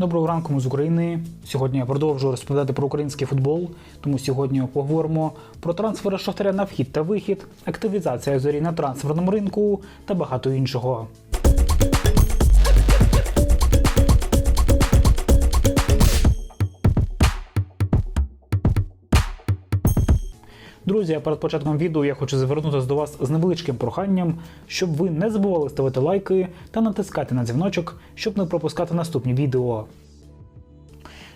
Доброго ранку ми з України. Сьогодні я продовжую розповідати про український футбол. Тому сьогодні поговоримо про трансфери Шахтаря на вхід та вихід, активізація зорі на трансферному ринку та багато іншого. Друзі, перед початком відео я хочу звернутися до вас з невеличким проханням, щоб ви не забували ставити лайки та натискати на дзвіночок, щоб не пропускати наступні відео.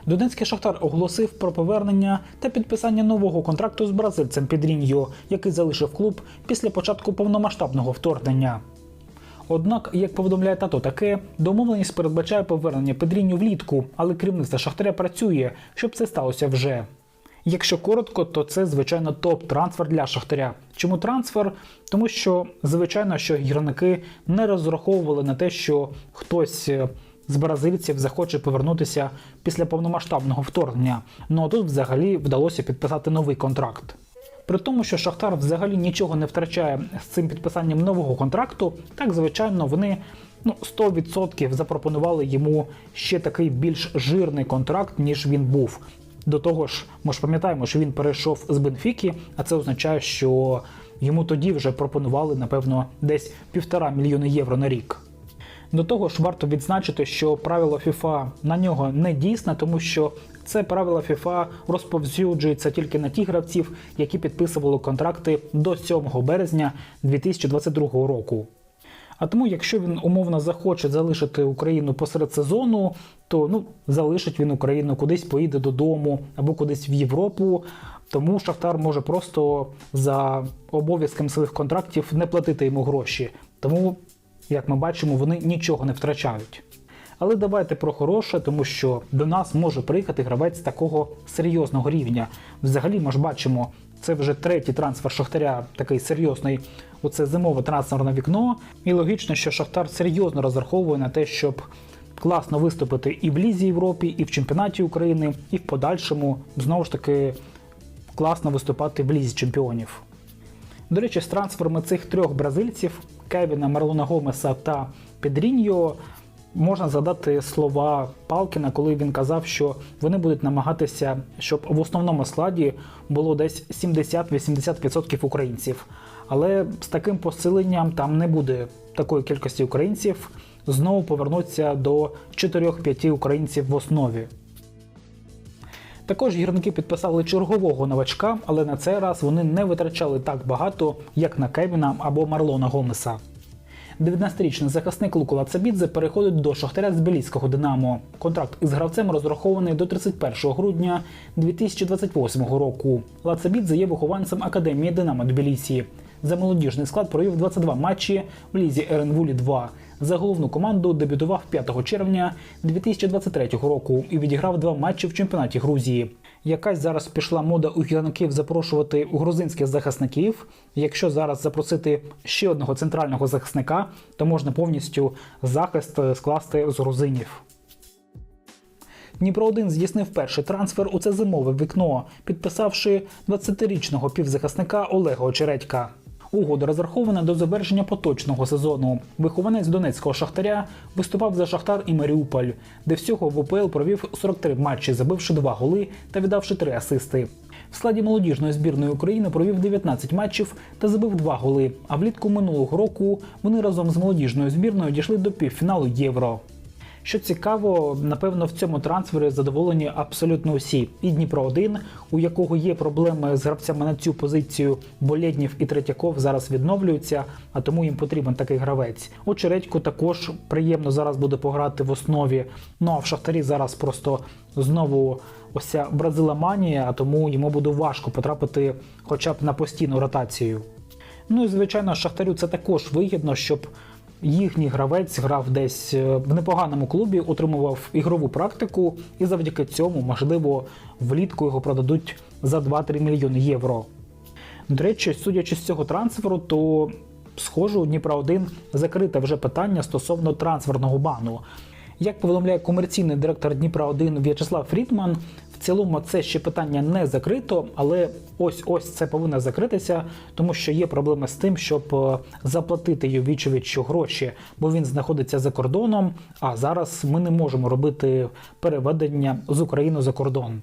Донецький Шахтар оголосив про повернення та підписання нового контракту з бразильцем Підріньо, який залишив клуб після початку повномасштабного вторгнення. Однак, як повідомляє тато таке, домовленість передбачає повернення Педріню влітку, але керівництво Шахтаря працює, щоб це сталося вже. Якщо коротко, то це звичайно топ-трансфер для Шахтаря. Чому трансфер? Тому що звичайно, що гірники не розраховували на те, що хтось е, з бразильців захоче повернутися після повномасштабного вторгнення. Ну а тут взагалі вдалося підписати новий контракт. При тому, що Шахтар взагалі нічого не втрачає з цим підписанням нового контракту, так звичайно вони ну 100% запропонували йому ще такий більш жирний контракт, ніж він був. До того ж, ми ж пам'ятаємо, що він перейшов з Бенфіки, а це означає, що йому тоді вже пропонували, напевно, десь півтора мільйони євро на рік. До того ж, варто відзначити, що правило FIFA на нього не дійсне, тому що це правило FIFA розповсюджується тільки на ті гравців, які підписували контракти до 7 березня 2022 року. А тому, якщо він умовно захоче залишити Україну посеред сезону, то ну залишить він Україну кудись поїде додому або кудись в Європу. Тому Шахтар може просто за обов'язком своїх контрактів не платити йому гроші. Тому, як ми бачимо, вони нічого не втрачають. Але давайте про хороше, тому що до нас може приїхати гравець такого серйозного рівня. Взагалі, ми ж бачимо, це вже третій трансфер Шахтаря, такий серйозний. Оце зимове трансферне вікно. І логічно, що Шахтар серйозно розраховує на те, щоб класно виступити і в Лізі Європі, і в чемпіонаті України, і в подальшому знову ж таки класно виступати в Лізі чемпіонів. До речі, з трансферами цих трьох бразильців Кевіна, Марлона Гомеса та Педріньо можна згадати слова Палкіна, коли він казав, що вони будуть намагатися, щоб в основному складі було десь 70-80% українців. Але з таким посиленням там не буде такої кількості українців. Знову повернуться до 4-5 українців в основі. Також гірники підписали чергового новачка, але на цей раз вони не витрачали так багато, як на Кевіна або Марлона Гомеса. 19-річний захисник Луку Цабідзе переходить до Шахтаря з Беліцького Динамо. Контракт із гравцем розрахований до 31 грудня 2028 року. Лацабідзе є вихованцем Академії Динамо Тбілісі. За молодіжний склад провів 22 матчі в лізі РНВУЛі 2. За головну команду дебютував 5 червня 2023 року і відіграв два матчі в чемпіонаті Грузії. Якась зараз пішла мода у гірників запрошувати грузинських захисників. Якщо зараз запросити ще одного центрального захисника, то можна повністю захист скласти з грузинів. Дніпро 1 здійснив перший трансфер у це зимове вікно, підписавши 20-річного півзахисника Олега Очередька. Угода розрахована до завершення поточного сезону. Вихованець донецького шахтаря виступав за Шахтар і Маріуполь, де всього в УПЛ провів 43 матчі, забивши 2 голи та віддавши 3 асисти. В складі молодіжної збірної України провів 19 матчів та забив 2 голи. А влітку минулого року вони разом з молодіжною збірною дійшли до півфіналу Євро. Що цікаво, напевно, в цьому трансфері задоволені абсолютно усі. І Дніпро 1 у якого є проблеми з гравцями на цю позицію, бо Лєднів і Третьяков зараз відновлюються, а тому їм потрібен такий гравець. Очередьку також приємно зараз буде пограти в основі. Ну а в Шахтарі зараз просто знову ось ця бразиломанія, а тому йому буде важко потрапити хоча б на постійну ротацію. Ну і звичайно, Шахтарю це також вигідно, щоб їхній гравець грав десь е, в непоганому клубі, отримував ігрову практику, і завдяки цьому, можливо, влітку його продадуть за 2-3 мільйони євро. До речі, судячи з цього трансферу, то схоже, у Дніпра 1 закрите вже питання стосовно трансферного бану. Як повідомляє комерційний директор Дніпра 1 В'ячеслав Фрідман, в цілому це ще питання не закрито, але ось ось це повинно закритися, тому що є проблеми з тим, щоб е, заплатити Йовічевичу гроші, бо він знаходиться за кордоном. А зараз ми не можемо робити переведення з України за кордон.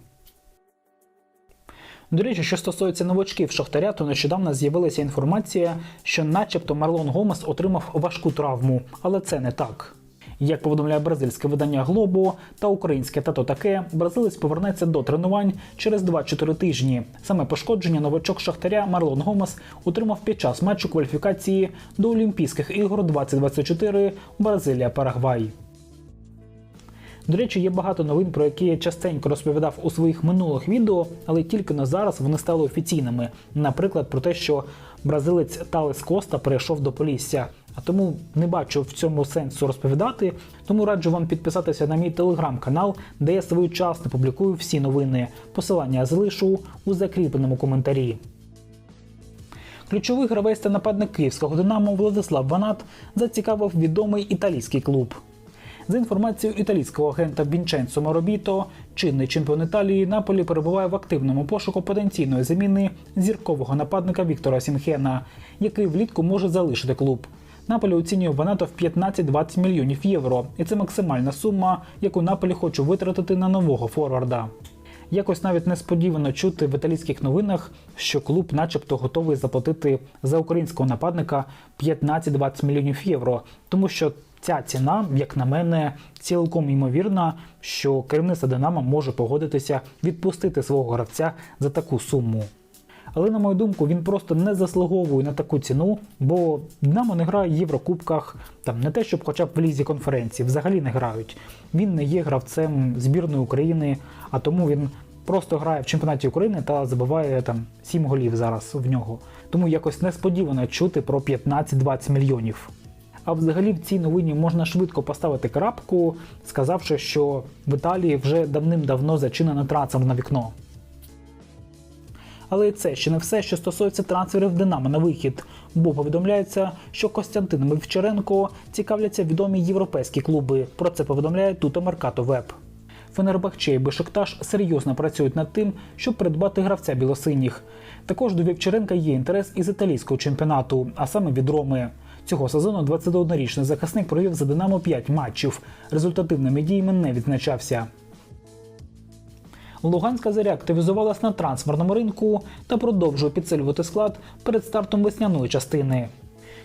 До речі, що стосується новачків Шахтаря, то нещодавно з'явилася інформація, що, начебто, Марлон Гомес отримав важку травму, але це не так. Як повідомляє бразильське видання Глобо та українське тато таке, бразилець повернеться до тренувань через 2-4 тижні. Саме пошкодження новачок Шахтаря Марлон Гомес отримав під час матчу кваліфікації до Олімпійських ігор 2024 Бразилія Парагвай. До речі, є багато новин, про які я частенько розповідав у своїх минулих відео, але тільки на зараз вони стали офіційними. Наприклад, про те, що бразилець Талес Коста перейшов до Полісся. А тому не бачу в цьому сенсу розповідати. Тому раджу вам підписатися на мій телеграм-канал, де я своєчасно публікую всі новини. Посилання залишу у закріпленому коментарі. Ключовий гравець та нападник київського Динамо Владислав Ванат зацікавив відомий італійський клуб. За інформацією італійського агента Вінченцо Моробіто, чинний чемпіон Італії Наполі перебуває в активному пошуку потенційної заміни зіркового нападника Віктора Сімхена, який влітку може залишити клуб. Наполі оцінює Ваната в 15-20 мільйонів євро, і це максимальна сума, яку Наполі хоче витратити на нового форварда. Якось навіть несподівано чути в італійських новинах, що клуб, начебто, готовий заплатити за українського нападника 15-20 мільйонів євро, тому що ця ціна, як на мене, цілком ймовірна, що керівництво Динамо може погодитися відпустити свого гравця за таку суму. Але на мою думку, він просто не заслуговує на таку ціну, бо Динамо не грає в Єврокубках, там не те, щоб хоча б в лізі конференції, взагалі не грають. Він не є гравцем збірної України, а тому він просто грає в чемпіонаті України та забиває там 7 голів зараз в нього. Тому якось несподівано чути про 15-20 мільйонів. А взагалі в цій новині можна швидко поставити крапку, сказавши, що в Італії вже давним-давно зачинено трансферне вікно. Але і це ще не все, що стосується трансферів Динамо на вихід, бо повідомляється, що Костянтином Вівчаренко цікавляться відомі європейські клуби. Про це повідомляє Туто Меркато Веб. Фенербахче і Бешикташ серйозно працюють над тим, щоб придбати гравця білосиніх. Також до Вівчаренка є інтерес із італійського чемпіонату, а саме від Роми. Цього сезону 21-річний захисник провів за Динамо 5 матчів. Результативними діями не відзначався. Луганська заря активізувалась на трансферному ринку та продовжує підсилювати склад перед стартом весняної частини.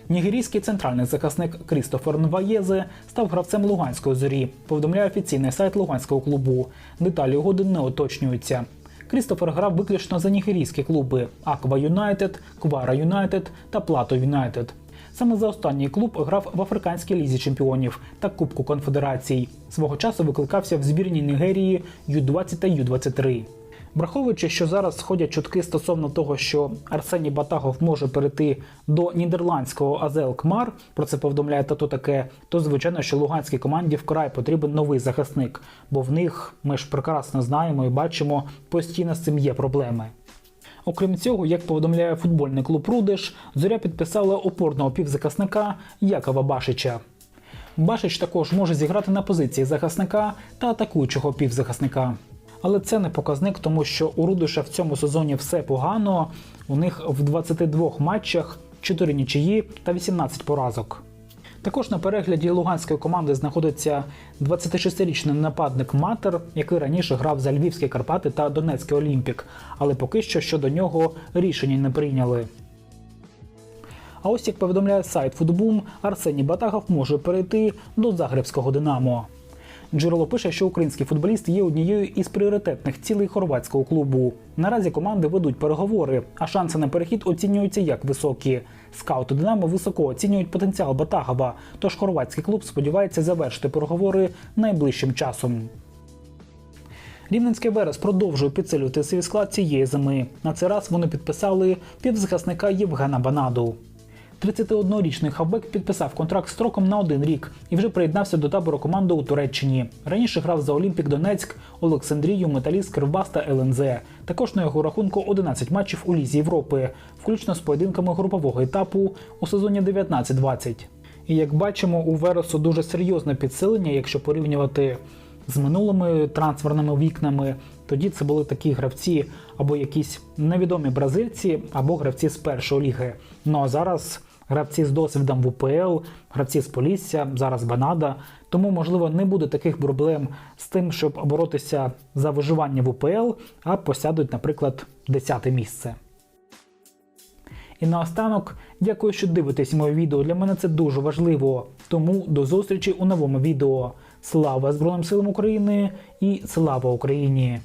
Нігерійський центральний захисник Крістофер Нваєзе став гравцем Луганської зорі, повідомляє офіційний сайт Луганського клубу. Деталі угоди не уточнюються. Крістофер грав виключно за нігерійські клуби Аква Юнайтед, Квара Юнайтед та Плато Юнайтед. Саме за останній клуб грав в Африканській лізі чемпіонів та Кубку конфедерацій. Свого часу викликався в збірні Нігерії Ю-20 та Ю-23. Враховуючи, що зараз сходять чутки стосовно того, що Арсеній Батагов може перейти до нідерландського Азел Кмар, про це повідомляє тато таке, то звичайно, що луганській команді вкрай потрібен новий захисник, бо в них ми ж прекрасно знаємо і бачимо, постійно з цим є проблеми. Окрім цього, як повідомляє футбольний клуб Рудиш, зоря підписала опорного півзахисника Якова Башича. Башич також може зіграти на позиції захисника та атакуючого півзахисника. Але це не показник, тому що у Рудиша в цьому сезоні все погано. У них в 22 матчах 4 нічиї та 18 поразок. Також на перегляді луганської команди знаходиться 26-річний нападник Матер, який раніше грав за Львівські Карпати та Донецький Олімпік, але поки що щодо нього рішення не прийняли. А ось як повідомляє сайт Футбум, Арсеній Батагов може перейти до Загребського Динамо. Джерело пише, що український футболіст є однією із пріоритетних цілей хорватського клубу. Наразі команди ведуть переговори, а шанси на перехід оцінюються як високі. Скаути Динамо високо оцінюють потенціал Батагова, тож хорватський клуб сподівається завершити переговори найближчим часом. Рівненський Верес продовжує підсилювати свій склад цієї зими. На цей раз вони підписали півзахисника Євгена Банаду. 31-річний хавбек підписав контракт строком на один рік і вже приєднався до табору команди у Туреччині. Раніше грав за Олімпік Донецьк, Олександрію, Металіст, Кривбас та ЛНЗ. Також на його рахунку 11 матчів у Лізі Європи, включно з поєдинками групового етапу у сезоні 19-20. І як бачимо, у Вересу дуже серйозне підсилення, якщо порівнювати з минулими трансферними вікнами, тоді це були такі гравці або якісь невідомі бразильці, або гравці з першої ліги. Ну а зараз гравці з досвідом в УПЛ, гравці з Полісся, зараз Банада. Тому, можливо, не буде таких проблем з тим, щоб боротися за виживання в УПЛ, а посядуть, наприклад, 10 місце. І наостанок, дякую, що дивитесь моє відео. Для мене це дуже важливо. Тому до зустрічі у новому відео. Слава Збройним силам України і слава Україні!